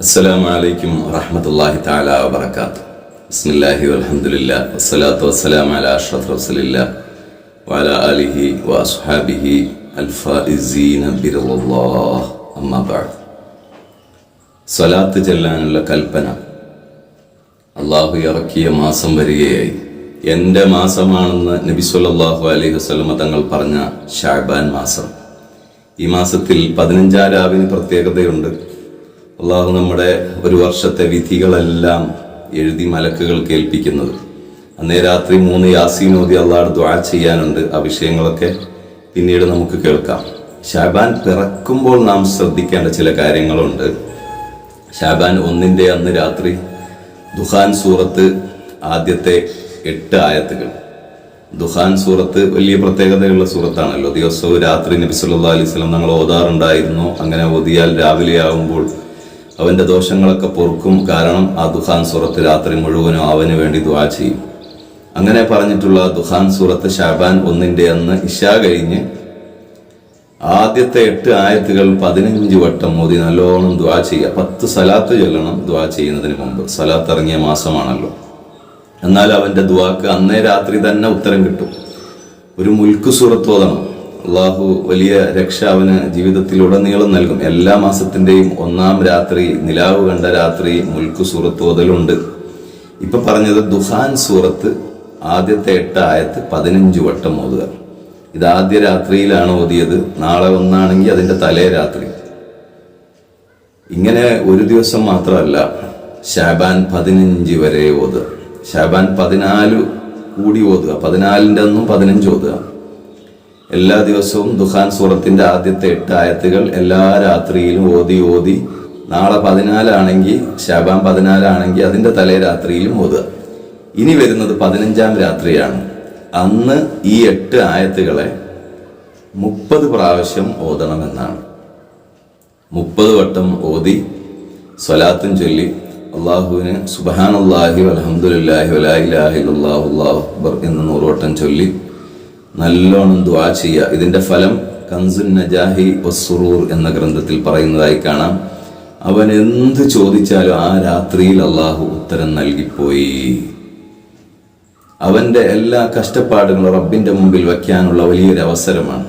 അസ്സലാമു അലൈക്കും വറഹമത്തല്ലാഹി താല വബർക്കാത്ത് ബിസ്മില്ലാഹി വൽഹംദുലില്ല വസ്സലാത്തു വസ്സലാം അല അഷ്റഫ് റസലില്ല വഅല ആലിഹി വഅസ്ഹാബിഹി അൽഫായിസീന ബിറല്ലാഹ് അമ്മാ ബഅദ്. സ്വലാത്ത് ചെല്ലാനുള്ള കൽപ്പന. അള്ളാഹു ഇറക്കിയ മാസം വരികയായി. എന്റെ മാസമാണെന്ന് നബി സല്ലല്ലാഹു അലൈഹി വസല്ലമ തങ്ങൾ പറഞ്ഞ ഷാബാൻ മാസം. ഈ മാസത്തിൽ പതിനഞ്ചാം രാവിന് പ്രത്യേകതയുണ്ട്. അള്ളാഹു നമ്മുടെ ഒരു വർഷത്തെ വിധികളെല്ലാം എഴുതി മലക്കുകൾ കേൾപ്പിക്കുന്നത്. അന്നേ രാത്രി മൂന്ന് ഓതി അള്ളാഹ് ദ്വാ ചെയ്യാനുണ്ട് ആ വിഷയങ്ങളൊക്കെ പിന്നീട് നമുക്ക് കേൾക്കാം. ഷാബാൻ പിറക്കുമ്പോൾ നാം ശ്രദ്ധിക്കേണ്ട ചില കാര്യങ്ങളുണ്ട്. ഷാബാൻ ഒന്നിന്റെ അന്ന് രാത്രി ദുഹാൻ സൂറത്ത് ആദ്യത്തെ എട്ട് ആയത്തുകൾ. ദുഹാൻ സൂറത്ത് വലിയ പ്രത്യേകതയുള്ള സൂറത്താണല്ലോ. ദിവസവും രാത്രി നബി സല്ലല്ലാഹു അലൈഹി സ്വലം ഞങ്ങൾ ഓതാറുണ്ടായിരുന്നു. അങ്ങനെ ഓതിയാൽ രാവിലെ ആവുമ്പോൾ അവന്റെ ദോഷങ്ങളൊക്കെ പൊറുക്കും. കാരണം ആ ദുഹാൻ സൂറത്ത് രാത്രി മുഴുവനും അവന് വേണ്ടി ദുവാ ചെയ്യും. അങ്ങനെ പറഞ്ഞിട്ടുള്ള ദുഹാൻ സൂറത്ത് ഷാബാൻ ഒന്നിന്റെ അന്ന് ഇഷ കഴിഞ്ഞ് ആദ്യത്തെ എട്ട് ആയത്തുകൾ പതിനഞ്ച് വട്ടം മോദി നല്ലോണം ദ്വാ ചെയ്യുക. പത്ത് സലാത്ത് ചൊല്ലണം ദ്വാ ചെയ്യുന്നതിന് മുമ്പ്. സലാത്ത് ഇറങ്ങിയ മാസമാണല്ലോ. എന്നാൽ അവന്റെ ദ്വാക്ക് അന്നേ രാത്രി തന്നെ ഉത്തരം കിട്ടും. ഒരു മുൽക്ക് സൂറത്ത് ഓതണം. അള്ളാഹു വലിയ രക്ഷ അവന് ജീവിതത്തിലുടനീളം നൽകും. എല്ലാ മാസത്തിന്റെയും ഒന്നാം രാത്രി നിലാവ് കണ്ട രാത്രി മുൽക്ക് സൂറത്ത് ഓതലുണ്ട്. ഇപ്പൊ പറഞ്ഞത് ദുഹാൻ സൂറത്ത് ആദ്യത്തെ എട്ട് ആയത്ത് പതിനഞ്ച് വട്ടം ഓതുക. ഇത് ആദ്യ രാത്രിയിലാണ് ഓതിയത്. നാളെ ഒന്നാണെങ്കിൽ അതിന്റെ തലേ രാത്രി. ഇങ്ങനെ ഒരു ദിവസം മാത്രമല്ല ഷാബാൻ പതിനഞ്ച് വരെ ഓതുക. ഷാബാൻ പതിനാല് കൂടി ഓതുക. പതിനാലിന്റെ അന്നും പതിനഞ്ച് ഓതുക. എല്ലാ ദിവസവും ദുഹാൻ സൂറത്തിന്റെ ആദ്യത്തെ എട്ട് ആയത്തുകൾ എല്ലാ രാത്രിയിലും ഓതി ഓതി നാളെ പതിനാലാണെങ്കിൽ ശാബാൻ പതിനാലാണെങ്കിൽ അതിന്റെ തലേ രാത്രിയിലും ഓതുക. ഇനി വരുന്നത് പതിനഞ്ചാം രാത്രിയാണ്. അന്ന് ഈ എട്ട് ആയത്തുകളെ മുപ്പത് പ്രാവശ്യം ഓതണമെന്നാണ്. മുപ്പത് വട്ടം ഓതി സ്വലാത്തും ചൊല്ലി അള്ളാഹുവിന് സുബാനുല്ലാഹി അലഹമുല്ലാഹി അള്ളാഹു അള്ളാഹു അക്ബർ എന്ന് നൂറ് വട്ടം ചൊല്ലി നല്ലോണം ദ്വാ ചെയ്യുക. ഇതിന്റെ ഫലം കൻസുൻ നജാഹി ഒസുറൂർ എന്ന ഗ്രന്ഥത്തിൽ പറയുന്നതായി കാണാം. അവൻ എന്ത് ചോദിച്ചാലും ആ രാത്രിയിൽ അള്ളാഹു ഉത്തരം നൽകിപ്പോയി. അവന്റെ എല്ലാ കഷ്ടപ്പാടുകളും റബ്ബിന്റെ മുമ്പിൽ വയ്ക്കാനുള്ള വലിയൊരു അവസരമാണ്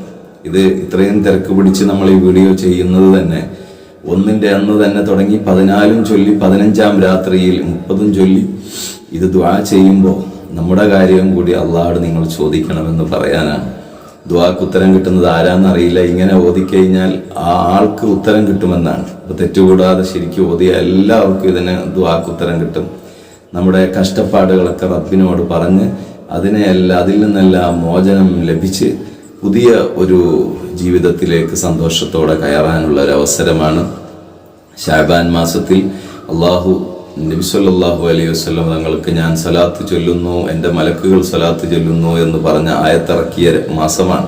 ഇത് ഇത്രയും തിരക്ക് പിടിച്ച് നമ്മൾ ഈ വീഡിയോ ചെയ്യുന്നത് തന്നെ ഒന്നിന്റെ അന്ന് തന്നെ തുടങ്ങി പതിനാലും ചൊല്ലി പതിനഞ്ചാം രാത്രിയിൽ മുപ്പതും ചൊല്ലി ഇത് ദ്വാ ചെയ്യുമ്പോൾ നമ്മുടെ കാര്യം കൂടി അള്ളാഹോട് നിങ്ങൾ ചോദിക്കണമെന്ന് പറയാനാണ്. ദ്വാക്ക് ഉത്തരം കിട്ടുന്നത് ആരാന്നറിയില്ല. ഇങ്ങനെ ഓതിക്കഴിഞ്ഞാൽ ആ ആൾക്ക് ഉത്തരം കിട്ടുമെന്നാണ്. അപ്പൊ തെറ്റുകൂടാതെ ശരിക്കും ഓതിയ എല്ലാവർക്കും ഇതിന് ദ്വാക്ക് ഉത്തരം കിട്ടും. നമ്മുടെ കഷ്ടപ്പാടുകളൊക്കെ റബ്ബിനോട് പറഞ്ഞ് അതിനെയെല്ലാം അതിൽ നിന്നെല്ലാം മോചനം ലഭിച്ച് പുതിയ ഒരു ജീവിതത്തിലേക്ക് സന്തോഷത്തോടെ കയറാനുള്ള ഒരു അവസരമാണ്. ഷാബാൻ മാസത്തിൽ അള്ളാഹു നബിസ്വല്ലാഹു അലൈഹി വസ്ലം തങ്ങൾക്ക് ഞാൻ സലാത്ത് ചൊല്ലുന്നു എന്റെ മലക്കുകൾ സലാത്ത് ചൊല്ലുന്നു എന്ന് പറഞ്ഞ ആയത്തിറക്കിയ മാസമാണ്.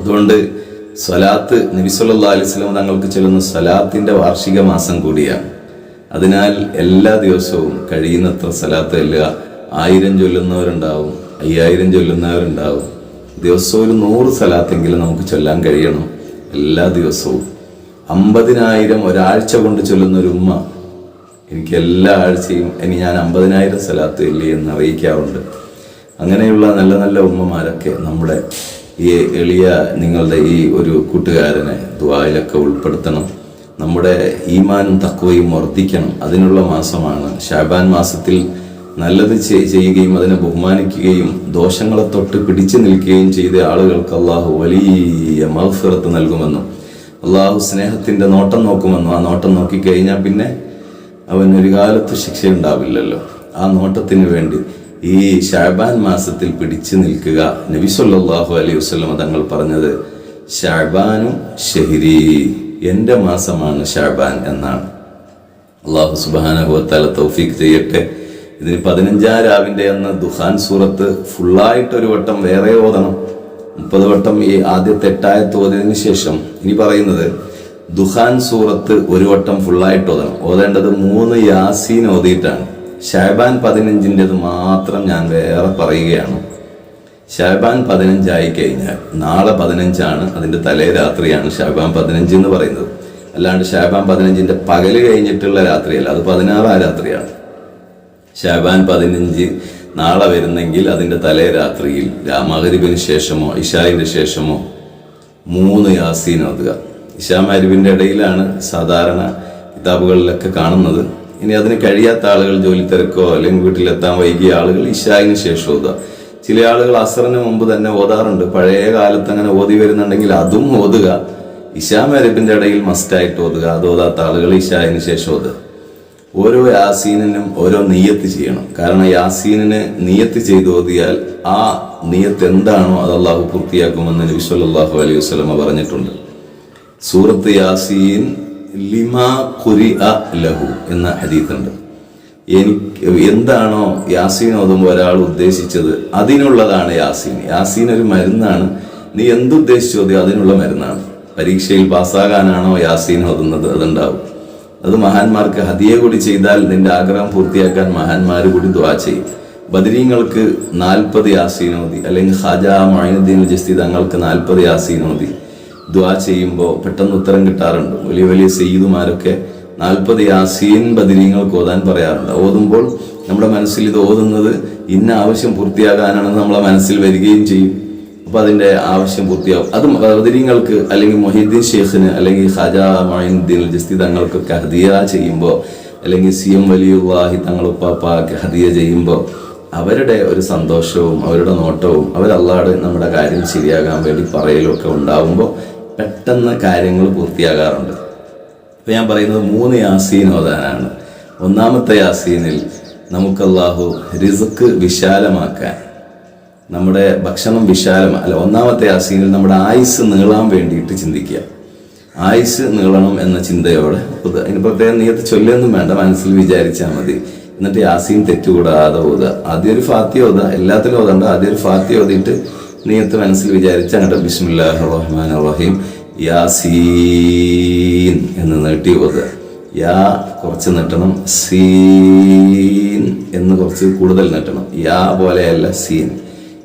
അതുകൊണ്ട് സലാത്ത് നബിസ്വല്ലാ അലൈഹി സ്വലം തങ്ങൾക്ക് ചൊല്ലുന്ന സലാത്തിന്റെ വാർഷിക മാസം കൂടിയാണ്. അതിനാൽ എല്ലാ ദിവസവും കഴിയുന്നത്ര സലാത്ത് ചൊല്ലുക. ആയിരം ചൊല്ലുന്നവരുണ്ടാവും അയ്യായിരം ചൊല്ലുന്നവരുണ്ടാവും. ദിവസവും ഒരു നൂറ് സലാത്തെങ്കിലും നമുക്ക് ചൊല്ലാൻ കഴിയണം എല്ലാ ദിവസവും. അമ്പതിനായിരം ഒരാഴ്ച കൊണ്ട് ചൊല്ലുന്ന ഒരു ഉമ്മ എനിക്ക് എല്ലാ ആഴ്ചയും ഇനി ഞാൻ അമ്പതിനായിരം സ്ഥലത്ത് ഇല്ലേ എന്ന് അറിയിക്കാറുണ്ട്. അങ്ങനെയുള്ള നല്ല നല്ല ഉമ്മമാരൊക്കെ നമ്മുടെ ഈ എളിയ നിങ്ങളുടെ ഈ ഒരു കൂട്ടുകാരനെ ദ്വായിലൊക്കെ ഉൾപ്പെടുത്തണം. നമ്മുടെ ഈമാനും തക്കവയും വർദ്ധിക്കണം. അതിനുള്ള മാസമാണ് ഷാബാൻ മാസത്തിൽ നല്ലത് ചെയ്യുകയും അതിനെ ബഹുമാനിക്കുകയും ദോഷങ്ങളെ തൊട്ട് പിടിച്ചു നിൽക്കുകയും ചെയ്ത ആളുകൾക്ക് അള്ളാഹു വലിയ മഹഫിറത്ത് നൽകുമെന്നും അള്ളാഹു സ്നേഹത്തിന്റെ നോട്ടം നോക്കുമെന്നും ആ നോട്ടം നോക്കിക്കഴിഞ്ഞാൽ പിന്നെ അവൻ ഒരു കാലത്ത് ശിക്ഷയുണ്ടാവില്ലല്ലോ. ആ നോട്ടത്തിന് വേണ്ടി ഈ ഷാബാൻ മാസത്തിൽ പിടിച്ചു നിൽക്കുക. നബി സല്ലല്ലാഹു അലൈഹി വസല്ലം തങ്ങൾ പറഞ്ഞത് ഷാബാനും ഷെഹരി എന്റെ മാസമാണ് ഷാബാൻ എന്നാണ്. അള്ളാഹു സുബാനഹുവത്താല തൗഫീഖ് ചെയ്യട്ടെ. ഇതിന് പതിനഞ്ചാം രാവിന്റെ അന്ന് ദുഹാൻ സൂറത്ത് ഫുള്ളായിട്ട് ഒരു വട്ടം വേറെ ഓതണം. മുപ്പത് വട്ടം ഈ ആദ്യത്തെ എട്ടായത്ത് ഓതിയതിനു ശേഷം ഇനി പറയുന്നത് ദുഹാൻ സൂറത്ത് ഒരു വട്ടം ഫുള്ളായിട്ട് ഓതണം. ഓതേണ്ടത് മൂന്ന് യാസീൻ ഓതിയിട്ടാണ്. ഷാബാൻ പതിനഞ്ചിന്റെത് മാത്രം ഞാൻ വേറെ പറയുകയാണ്. ഷാബാൻ പതിനഞ്ചായി കഴിഞ്ഞാൽ നാളെ പതിനഞ്ചാണ് അതിന്റെ തലേ രാത്രിയാണ് ഷാബാൻ പതിനഞ്ച് എന്ന് പറയുന്നത്. അല്ലാണ്ട് ഷാബാൻ പതിനഞ്ചിന്റെ പകൽ കഴിഞ്ഞിട്ടുള്ള രാത്രിയല്ല അത് പതിനാറാം രാത്രിയാണ്. ഷാബാൻ പതിനഞ്ച് നാളെ വരുന്നെങ്കിൽ അതിന്റെ തലേ രാത്രിയിൽ മകരിബിന് ശേഷമോ ഇഷായിന്റെ ശേഷമോ മൂന്ന് യാസീൻ ഓതുക. ഇഷാ അരുവിന്റെ ഇടയിലാണ് സാധാരണ കിതാബുകളിലൊക്കെ കാണുന്നത്. ഇനി അതിന് കഴിയാത്ത ആളുകൾ ജോലി തിരക്കോ അല്ലെങ്കിൽ വീട്ടിലെത്താൻ വൈകിയ ആളുകൾ ഇഷായിന് ശേഷം ഓതുക. ചില ആളുകൾ അസറിന് മുമ്പ് തന്നെ ഓതാറുണ്ട്. പഴയ കാലത്ത് അങ്ങനെ ഓതി വരുന്നുണ്ടെങ്കിൽ അതും ഓതുക. ഇഷാ അരബിന്റെ ഇടയിൽ മസ്റ്റായിട്ട് ഓതുക. അത് ഓതാത്ത ആളുകൾ ഇഷായിന് ശേഷം ഓതുക. ഓരോ യാസീനിനും ഓരോ നീയത്ത് ചെയ്യണം. കാരണം യാസീനിന് നീയത്ത് ചെയ്ത് ഓതിയാൽ ആ നീയത്ത് എന്താണോ അത് അള്ളാഹു പൂർത്തിയാക്കുമെന്ന് നബി അലൈഹി വസല്ലമ പറഞ്ഞിട്ടുണ്ട്. സൂറത്ത് യാസീൻ ലിമാ കുരി ലഹു എന്ന ഹദീത്തുണ്ട്. എനിക്ക് എന്താണോ യാസീൻ ഓതുമ്പോൾ ഒരാൾ ഉദ്ദേശിച്ചത് അതിനുള്ളതാണ് യാസീൻ. യാസീൻ ഒരു മരുന്നാണ്. നീ എന്തുദ്ദേശിച്ചു ഓതി അതിനുള്ള മരുന്നാണ്. പരീക്ഷയിൽ പാസ്സാകാനാണോ യാസീൻ ഓതുന്നത്? അതുണ്ടാവും. അത് മഹാന്മാർക്ക് ഹതിയെ കൂടി ചെയ്താൽ നിന്റെ ആഗ്രഹം പൂർത്തിയാക്കാൻ മഹാന്മാർ കൂടി ദ്വാ ചെയ്യും. ബദരീങ്ങൾക്ക് നാൽപ്പത് യാസീനോതി അല്ലെങ്കിൽ ഖാജ മൊയിനുദ്ദീൻ ജസ്തി തങ്ങൾക്ക് നാൽപ്പത് യാസീനോദി ദ്വാ ചെയ്യുമ്പോൾ പെട്ടെന്ന് ഉത്തരം കിട്ടാറുണ്ട്. വലിയ വലിയ സെയ്തുമാരൊക്കെ നാൽപ്പത് യാസീൻ ബദിനീങ്ങൾ ഓതാൻ പറയാറുണ്ട്. ഓതുമ്പോൾ നമ്മുടെ മനസ്സിൽ ഇത് ഓതുന്നത് ഇന്ന ആവശ്യം പൂർത്തിയാകാനാണെന്ന് നമ്മളെ മനസ്സിൽ വരികയും ചെയ്യും. അപ്പൊ അതിന്റെ ആവശ്യം പൂർത്തിയാവും. അത് ബദരീങ്ങൾക്ക് അല്ലെങ്കിൽ മൊഹീദ്ദീൻ ഷെയ്ഖിന് അല്ലെങ്കിൽ ഖാജ മൊഹീദ്ദീൻ ജസ്തി തങ്ങൾക്കൊക്കെ ഹദിയ ചെയ്യുമ്പോൾ അല്ലെങ്കിൽ സി എം വലിയുവാഹി തങ്ങളുപ്പാപ്പാക്ക് ഹദിയ ചെയ്യുമ്പോൾ അവരുടെ ഒരു സന്തോഷവും അവരുടെ നോട്ടവും അവരല്ലാതെ നമ്മുടെ കാര്യം ശരിയാകാൻ വേണ്ടി പറയലും ഒക്കെ ഉണ്ടാവുമ്പോൾ പെട്ടെന്ന് കാര്യങ്ങൾ പൂർത്തിയാകാറുണ്ട്. ഇപ്പം ഞാൻ പറയുന്നത് മൂന്ന് യാസീൻ ഓതാനാണ്. ഒന്നാമത്തെ യാസീനിൽ നമുക്കല്ലാഹു റിസുക്ക് വിശാലമാക്കാൻ നമ്മുടെ ഭക്ഷണം വിശാലം അല്ല ഒന്നാമത്തെ യാസീനിൽ നമ്മുടെ ആയുസ് നീളാൻ വേണ്ടിയിട്ട് ചിന്തിക്കുക. ആയുസ് നീളണം എന്ന ചിന്തയോടെ അതിന് പ്രത്യേകം നീയത്ത് ചൊല്ലൊന്നും വേണ്ട മനസ്സിൽ വിചാരിച്ചാൽ മതി. എന്നിട്ട് യാസീൻ തെറ്റുകൂടാതെ ഓതുക. ആദ്യം ഒരു ഫാത്തി ഓതുക. എല്ലാത്തിലും ഓതണ്ട. ആദ്യം ഒരു ഫാത്തി ഓതിയിട്ട് നീയത്ത് മനസ്സിൽ വിചാരിച്ച് അങ്ങോട്ട് ബിസ്മില്ലാഹ് റഹ്മാൻ റഹീം യാസീൻ എന്ന് നീട്ടി ഓതുക യാ കുറച്ച് നീട്ടണം സീൻ എന്ന് കുറച്ച് കൂടുതൽ നീട്ടണം. യാ പോലെയല്ല സീൻ.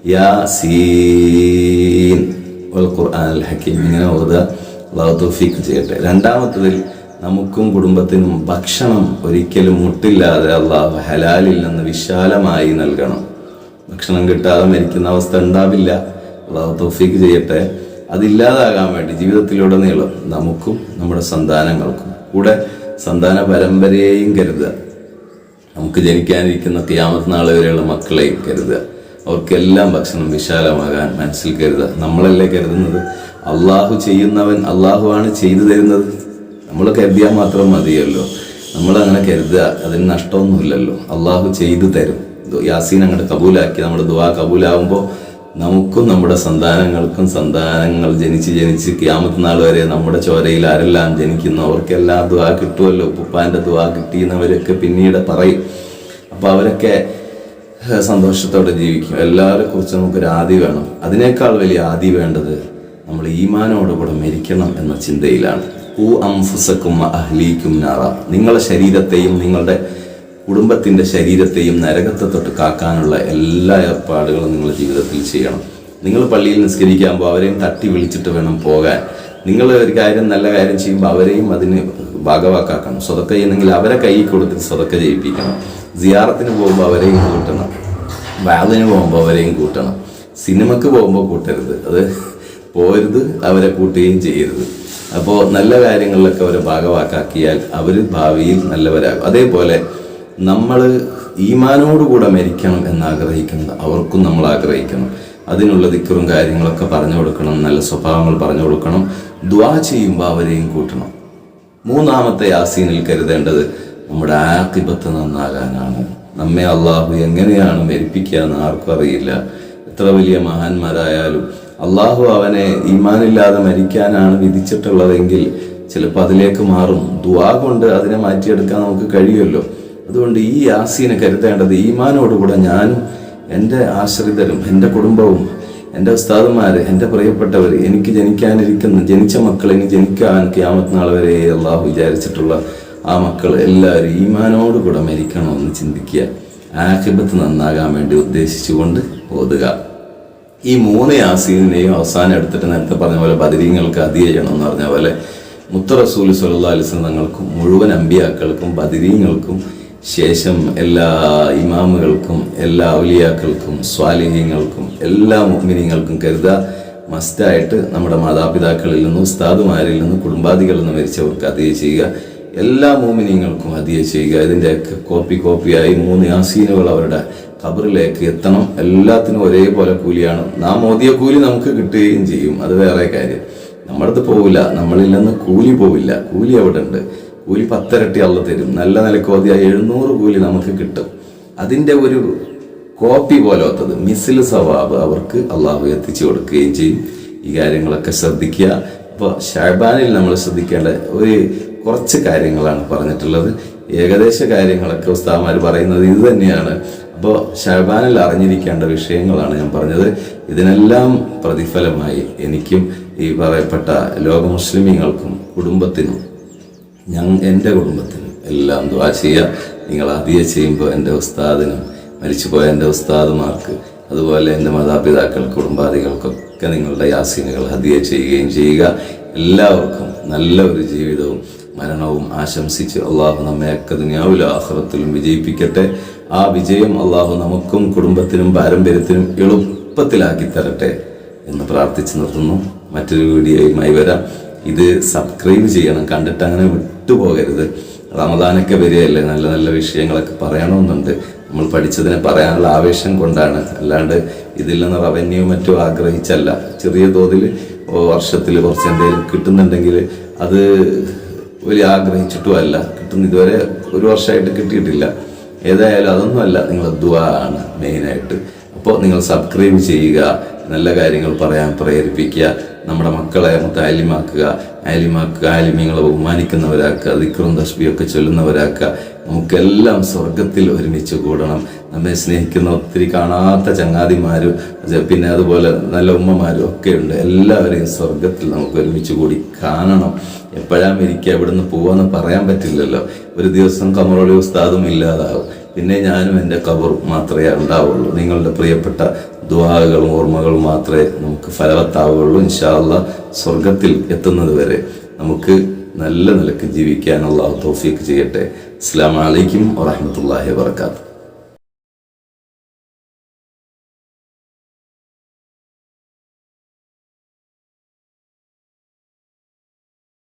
യാ സീൻ ഖുർആൻ ഹക്കീം ഇങ്ങനെ ഓതുക. അള്ളാഹു ചെയ്യട്ടെ. രണ്ടാമത്തതിൽ നമുക്കും കുടുംബത്തിനും ഭക്ഷണം ഒരിക്കലും മുട്ടില്ലാതെ അള്ളാഹു ഹലാലിൽ നിന്ന് വിശാലമായി നൽകണം. ഭക്ഷണം കിട്ടാതെ മരിക്കുന്ന അവസ്ഥ ഉണ്ടാവില്ല. അള്ളാഹു തോഫീക്ക് ചെയ്യട്ടെ. അതില്ലാതാകാൻ വേണ്ടി ജീവിതത്തിലുടനീളം നമുക്കും നമ്മുടെ സന്താനങ്ങൾക്കും കൂടെ സന്താന പരമ്പരയെയും കരുതുക. നമുക്ക് ജനിക്കാനിരിക്കുന്ന തിയാമത്ത് നാളെ വരെയുള്ള മക്കളെയും കരുതുക. അവർക്കെല്ലാം ഭക്ഷണം വിശാലമാകാൻ മനസ്സിൽ കരുതുക. നമ്മളല്ലേ കരുതുന്നത്? അള്ളാഹു ചെയ്യുന്നവൻ അള്ളാഹു ആണ് ചെയ്തു തരുന്നത്. നമ്മൾ കരുതിയാൽ മാത്രം മതിയല്ലോ. നമ്മളങ്ങനെ കരുതുക. അതിന് നഷ്ടമൊന്നുമില്ലല്ലോ. അള്ളാഹു ചെയ്തു തരും. യാസീൻ അങ്ങോട്ട് കബൂലാക്കി. നമ്മുടെ ദുവാ കബൂലാവുമ്പോൾ നമുക്കും നമ്മുടെ സന്താനങ്ങൾക്കും സന്താനങ്ങൾ ജനിച്ച് ജനിച്ച് ക്യാമത്ത് നാൾ വരെ നമ്മുടെ ചോരയിൽ ആരെല്ലാം ജനിക്കുന്നു അവർക്കെല്ലാം ദുവാ കിട്ടുമല്ലോ ഉപ്പുപ്പാന്റെ ദുവാ കിട്ടിയെന്നവരൊക്കെ പിന്നീട് പറയും. അപ്പോൾ അവരൊക്കെ സന്തോഷത്തോടെ ജീവിക്കും. എല്ലാവരെ കുറിച്ച് നമുക്കൊരു ആദി വേണം. അതിനേക്കാൾ വലിയ ആദി വേണ്ടത് നമ്മൾ ഈമാനോടുകൂടെ മരിക്കണം എന്ന ചിന്തയിലാണ്. ഊ അംഫുസക്കും അഹ്ലീക്കും നാറ. നിങ്ങളുടെ ശരീരത്തെയും നിങ്ങളുടെ കുടുംബത്തിന്റെ ശരീരത്തെയും നരകത്തെ തൊട്ട് കാക്കാനുള്ള എല്ലാ ഏർപ്പാടുകളും നിങ്ങൾ ജീവിതത്തിൽ ചെയ്യണം. നിങ്ങൾ പള്ളിയിൽ നിസ്കരിക്കുമ്പോൾ അവരെയും തട്ടി വിളിച്ചിട്ട് വേണം പോകാൻ. നിങ്ങൾ ഒരു കാര്യം നല്ല കാര്യം ചെയ്യുമ്പോൾ അവരെയും അതിന് ഭാഗവാക്കാക്കണം. സ്വതക്ക ചെയ്യുന്നെങ്കിൽ അവരെ കൈ കൊടുത്തിട്ട് സ്വതക്ക ചെയ്യിപ്പിക്കണം സിയാറത്തിന് പോകുമ്പോൾ അവരെയും കൂട്ടണം. വാദിന് പോകുമ്പോൾ അവരെയും കൂട്ടണം. സിനിമക്ക് പോകുമ്പോൾ കൂട്ടരുത്. അത് പോരുത് അവരെ കൂട്ടുകയും ചെയ്യരുത്. അപ്പോൾ നല്ല കാര്യങ്ങളിലൊക്കെ അവരെ ഭാഗവാക്കാക്കിയാൽ അവർ ഭാവിയിൽ നല്ലവരാകും. അതേപോലെ നമ്മൾ ഈമാനോടുകൂടെ മരിക്കണം എന്ന് ആഗ്രഹിക്കുന്നത് അവർക്കും നമ്മൾ ആഗ്രഹിക്കണം. അതിനുള്ള ദിക്കറും കാര്യങ്ങളൊക്കെ പറഞ്ഞു കൊടുക്കണം നല്ല സ്വഭാവങ്ങൾ പറഞ്ഞു കൊടുക്കണം ദ്വാ ചെയ്യുമ്പോൾ അവരെയും കൂട്ടണം. മൂന്നാമത്തെ യാസീനിൽ കരുതേണ്ടത് നമ്മുടെ ആക്തിപത്ത് നന്നാകാനാണ്. നമ്മെ അള്ളാഹു എങ്ങനെയാണ് മരിപ്പിക്കുക എന്ന് ആർക്കും അറിയില്ല. എത്ര വലിയ മഹാന്മാരായാലും അള്ളാഹു അവനെ ഈമാനില്ലാതെ മരിക്കാനാണ് വിധിച്ചിട്ടുള്ളതെങ്കിൽ ചിലപ്പോൾ അതിലേക്ക് മാറും. ദുവാ കൊണ്ട് അതിനെ മാറ്റിയെടുക്കാൻ നമുക്ക് കഴിയുമല്ലോ. അതുകൊണ്ട് ഈ യാസീനെ കരുതേണ്ടത് ഈമാനോടുകൂടെ ഞാനും എന്റെ ആശ്രിതരും എന്റെ കുടുംബവും എന്റെ ഉസ്താദുമാർ എന്റെ പ്രിയപ്പെട്ടവർ എനിക്ക് ജനിക്കാനിരിക്കുന്ന ജനിച്ച മക്കൾ എനിക്ക് ജനിക്കാൻ ക്യാമത്ത് നാൾ വരെ അള്ളാഹു വിചാരിച്ചിട്ടുള്ള ആ മക്കൾ എല്ലാവരും ഈമാനോടുകൂടെ മരിക്കണമെന്ന് ചിന്തിക്കുക. ആഹിബത്ത് നന്നാകാൻ വേണ്ടി ഉദ്ദേശിച്ചുകൊണ്ട് ഓതുക. ഈ മൂന്ന് യാസീനെയും അവസാനം എടുത്തിട്ട് നേരത്തെ പറഞ്ഞ പോലെ ബദരീങ്ങൾക്ക് അതി ചെയ്യണം എന്ന് പറഞ്ഞ പോലെ മുത്തറസൂലി റസൂൽ സല്ലാ അലിസ്ലം തങ്ങൾക്കും മുഴുവൻ അമ്പിയാക്കൾക്കും ബദിരീങ്ങൾക്കും ശേഷം എല്ലാ ഇമാമുകൾക്കും എല്ലാ ഔലിയാക്കൾക്കും സ്വാലിഹ്യങ്ങൾക്കും എല്ലാ മുഗ്മിനിങ്ങൾക്കും കരുത മസ്റ്റായിട്ട് നമ്മുടെ മാതാപിതാക്കളിൽ നിന്നും ഉസ്താദുമാരിൽ നിന്നും കുടുംബാദികളിൽ നിന്ന് മരിച്ചവർക്ക് അതിയെ ചെയ്യുക. എല്ലാ മോമിനിയങ്ങൾക്കും അതിയെ ചെയ്യുക. ഇതിന്റെയൊക്കെ കോപ്പി കോപ്പിയായി മൂന്ന് യാസീനുകൾ അവരുടെ ഖബറിലേക്ക് എത്തണം. എല്ലാത്തിനും ഒരേപോലെ കൂലിയാണ്. നാം മോദിയ കൂലി നമുക്ക് കിട്ടുകയും ചെയ്യും. അത് വേറെ കാര്യം. നമ്മുടെ അടുത്ത് പോവില്ല. നമ്മളിൽ നിന്ന് കൂലി പോവില്ല. കൂലി അവിടെ ഉണ്ട്. കൂലി പത്തരട്ടി അള്ള തരും. നല്ല നിലയ്ക്ക് ഓതിയ എഴുന്നൂറ് കൂലി നമുക്ക് കിട്ടും. അതിന്റെ ഒരു കോപ്പി പോലത്തത് മിസിൽ സവാബ് അവർക്ക് അള്ളാഹു എത്തിച്ചു കൊടുക്കുകയും ചെയ്യും. ഈ കാര്യങ്ങളൊക്കെ ശ്രദ്ധിക്കുക. അപ്പോൾ ഷാബാനിൽ നമ്മൾ ശ്രദ്ധിക്കേണ്ട ഒരു കുറച്ച് കാര്യങ്ങളാണ് പറഞ്ഞിട്ടുള്ളത്. ഏകദേശ കാര്യങ്ങളൊക്കെ ഉസ്താമാർ പറയുന്നത് ഇത് തന്നെയാണ്. അപ്പോൾ ഷാബാനിൽ അറിഞ്ഞിരിക്കേണ്ട വിഷയങ്ങളാണ് ഞാൻ പറഞ്ഞത്. ഇതിനെല്ലാം പ്രതിഫലമായി എനിക്കും ഈ പറയപ്പെട്ട ലോക മുസ്ലിമീങ്ങൾക്കും കുടുംബത്തിനും ഞാൻ എന്റെ കുടുംബത്തിനും എല്ലാം ദ്വാ ചെയ്യുക. നിങ്ങൾ അതിയെ ചെയ്യുമ്പോൾ എന്റെ ഉസ്താദിനും മരിച്ചുപോയ എന്റെ ഉസ്താദുമാർക്ക് അതുപോലെ എന്റെ മാതാപിതാക്കൾ കുടുംബാദികൾക്കൊക്കെ നിങ്ങളുടെ യാസീനുകൾ ഹദിയ ചെയ്യുകയും ചെയ്യുക. എല്ലാവർക്കും നല്ല ഒരു ജീവിതവും മരണവും ആശംസിച്ച് അള്ളാഹു നമ്മയൊക്കെ ദുനിയാവിലും ആഹ്റത്തിലും വിജയിപ്പിക്കട്ടെ. ആ വിജയം അള്ളാഹു നമുക്കും കുടുംബത്തിനും പാരമ്പര്യത്തിനും എളുപ്പത്തിലാക്കി തരട്ടെ എന്ന് പ്രാർത്ഥിച്ചു നിർത്തുന്നു. മറ്റൊരു വീഡിയോയുമായി വരാം. ഇത് സബ്സ്ക്രൈബ് ചെയ്യണം. കണ്ടിട്ട് അങ്ങനെ വിട്ടുപോകരുത്. റമദാനൊക്കെ വരികയല്ലേ? നല്ല നല്ല വിഷയങ്ങളൊക്കെ പറയണമെന്നുണ്ട്. നമ്മൾ പഠിച്ചതിനെ പറയാനുള്ള ആവേശം കൊണ്ടാണ്. അല്ലാണ്ട് ഇതിൽ നിന്ന് റവന്യൂ മറ്റും ആഗ്രഹിച്ചല്ല. ചെറിയ തോതിൽ വർഷത്തിൽ കുറച്ച് എന്തെങ്കിലും കിട്ടുന്നുണ്ടെങ്കിൽ അത് വലിയ ആഗ്രഹിച്ചിട്ടും അല്ല. കിട്ടുന്ന ഇതുവരെ ഒരു വർഷമായിട്ട് കിട്ടിയിട്ടില്ല. ഏതായാലും അതൊന്നുമല്ല നിങ്ങൾ ദുആ ആണ് മെയിനായിട്ട് അപ്പോൾ നിങ്ങൾ സബ്സ്ക്രൈബ് ചെയ്യുക. നല്ല കാര്യങ്ങൾ പറയാൻ പ്രേരിപ്പിക്കുക നമ്മുടെ മക്കളെ മുത്താലിമാക്കുക അയലിമാക്കുക ആലിമ്യങ്ങളെ ബഹുമാനിക്കുന്നവരാക്കുക ദിക്റും തസ്ബിയൊക്കെ ചൊല്ലുന്നവരാക്കുക. നമുക്കെല്ലാം സ്വർഗത്തിൽ ഒരുമിച്ച് കൂടണം. നമ്മെ സ്നേഹിക്കുന്ന ഒത്തിരി കാണാത്ത ചങ്ങാതിമാരും പിന്നെ അതുപോലെ നല്ല ഉമ്മമാരും ഒക്കെ ഉണ്ട്. എല്ലാവരെയും സ്വർഗത്തിൽ നമുക്ക് ഒരുമിച്ച് കൂടി കാണണം. എപ്പോഴാ ഇരിക്കുക ഇവിടുന്ന് പോവാന്ന് പറയാൻ പറ്റില്ലല്ലോ. ഒരു ദിവസം കമറോളി ഉസ്താദും ഇല്ലാതാവും. പിന്നെ ഞാനും എന്റെ കബർ മാത്രമേ ഉണ്ടാവുള്ളൂ. നിങ്ങളുടെ പ്രിയപ്പെട്ട ദ്വാകളും ഓർമ്മകളും മാത്രമേ നമുക്ക് ഫലവത്താവുകയുള്ളൂ. ഇൻഷാല്ല സ്വർഗത്തിൽ എത്തുന്നത് വരെ നമുക്ക് നല്ല നിലയ്ക്ക് ജീവിക്കാൻ അള്ളാഹു തൗഫീക്ക് ചെയ്യട്ടെ. അസ്സാം വലൈക്കും വാഹമത്തല്ലാഹി വാത്തു